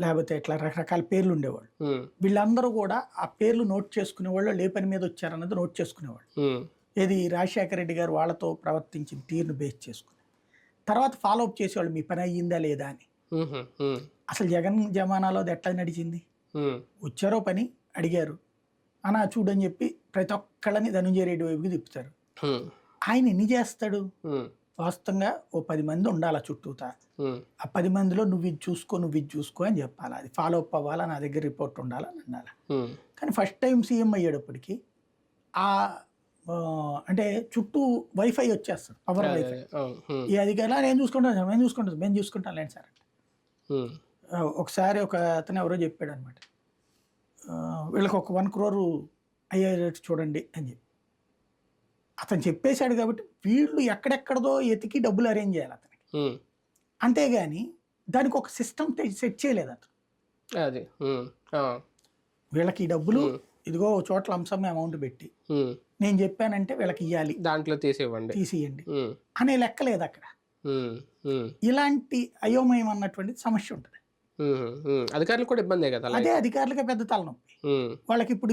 లేకపోతే ఇట్లా రకరకాల పేర్లు ఉండేవాళ్ళు. వీళ్ళందరూ కూడా ఆ పేర్లు నోట్ చేసుకునేవాళ్ళు వాళ్ళు ఏ పని మీద వచ్చారన్నది నోట్ చేసుకునేవాళ్ళు. ఏది రాజశేఖర రెడ్డి గారు వాళ్ళతో ప్రవర్తించిన తీరును బేస్ చేసుకుని. తర్వాత ఫాలో అప్ చేసేవాళ్ళు మీ పని అయ్యిందా లేదా అని. అసలు జగన్ జమానాలో అది ఎట్లా నడిచింది? వచ్చారో పని అడిగారు. అనా చూడని చెప్పి ప్రతి ఒక్కళ్ళని ధనుంజయ రెడ్డి వైపుకి తిప్పుతారు. ఆయన ఎన్ని చేస్తాడు? వాస్తవంగా ఓ పది మంది ఉండాలి ఆ చుట్టూతా. ఆ పది మందిలో నువ్వు ఇది చూసుకో నువ్వు ఇది చూసుకో అని చెప్పాలి. అది ఫాలో అప్ అవ్వాలా? నా దగ్గర రిపోర్ట్ ఉండాలని ఉమ్, కానీ ఫస్ట్ టైం సీఎం అయ్యేటప్పటికి ఆ అంటే చుట్టూ వైఫై వచ్చేస్తుంది పవర్ వైఫై అదే, అధికారులు నేను చూసుకుంటాను సార్ మేము చూసుకుంటాం మేము చూసుకుంటాం లేండి సార్. ఒకసారి ఒక అతను ఎవరో చెప్పాడు అనమాట వీళ్ళకి ఒక వన్ క్రోర్ అయ్యేటట్టు చూడండి అని చెప్పి. అతను చెప్పేశాడు కాబట్టి వీళ్ళు ఎక్కడెక్కడదో ఎతికి డబ్బులు అరేంజ్ చేయాలి అతనికి. అంతేగాని దానికి ఒక సిస్టమ్ సెట్ చేయలేదు అతను. అది. వీళ్ళకి డబ్బులు ఇదిగో చోట్ల అంశం అమౌంట్ పెట్టి నేను చెప్పానంటే వీళ్ళకి ఇవ్వాలి దాంట్లో తీసివ్వండి. తీసియండి. అనే లెక్క లేదు అక్కడ. ఇలాంటి అయోమయం అన్నటువంటి సమస్య ఉంటుంది. అధికారులు కూడా ఇబ్బందే కదా అదే అధికారులకే పెద్ద తలనొప్పి. వాళ్ళకి ఇప్పుడు